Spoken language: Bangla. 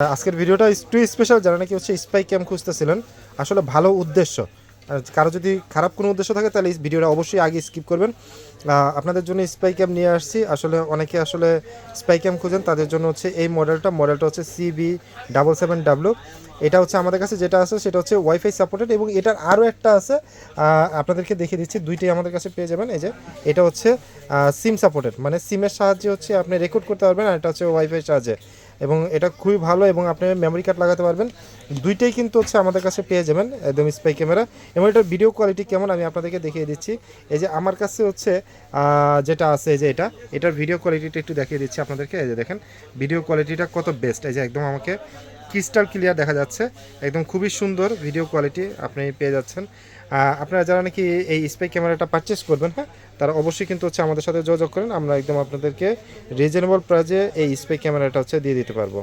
আজকের ভিডিওটা একটু স্পেশাল যারা নাকি হচ্ছে স্পাই ক্যাম খুঁজতেছিলেন, আসলে ভালো উদ্দেশ্য। কারও যদি খারাপ কোনো উদ্দেশ্য থাকে, তাহলে এই ভিডিওটা অবশ্যই আগে স্কিপ করবেন। আপনাদের জন্য স্পাই ক্যাম নিয়ে আসছি। আসলে অনেকে আসলে স্পাই ক্যাম খুঁজেন, তাদের জন্য হচ্ছে এই মডেলটা মডেলটা হচ্ছে সিবি ডাবল সেভেন ডাব্লু এটা হচ্ছে আমাদের কাছে যেটা আছে, সেটা হচ্ছে ওয়াইফাই সাপোর্টেড এবং এটার আরও একটা আছে আপনাদেরকে দেখিয়ে দিচ্ছি, দুইটাই আমাদের কাছে পেয়ে যাবেন। এই যে, এটা হচ্ছে সিম সাপোর্টেড মানে সিমের সাহায্যে হচ্ছে আপনি রেকর্ড করতে পারবেন আর এটা হচ্ছে ওয়াইফাই সাহায্যে এবং এটা খুবই ভালো এবং আপনি মেমোরি কার্ড লাগাতে পারবেন। দুইটাই কিন্তু হচ্ছে আমাদের কাছে পেয়ে যাবেন, একদম স্পাই ক্যামেরা এবং এটার ভিডিও কোয়ালিটি কেমন আমি আপনাদেরকে দেখিয়ে দিচ্ছি। এই যে, আমার কাছে হচ্ছে যেটা আছে, এই যে এটা, এটার ভিডিও কোয়ালিটিটা একটু দেখিয়ে দিচ্ছি আপনাদেরকে। এই যে দেখেন ভিডিও কোয়ালিটিটা কত বেস্ট এই যে একদম আমাকে ক্রিস্টাল ক্লিয়ার দেখা যাচ্ছে। একদম খুবই সুন্দর ভিডিও কোয়ালিটি আপনি পেয়ে যাচ্ছেন। আপনারা যারা নাকি এই স্পেক ক্যামেরাটা পারচেস করবেন হ্যাঁ তারা অবশ্যই কিন্তু হচ্ছে আমাদের সাথে যোগাযোগ করেন। আমরা একদম আপনাদেরকে রিজনেবল প্রাইজে এই স্পেক ক্যামেরাটা হচ্ছে দিয়ে দিতে পারব।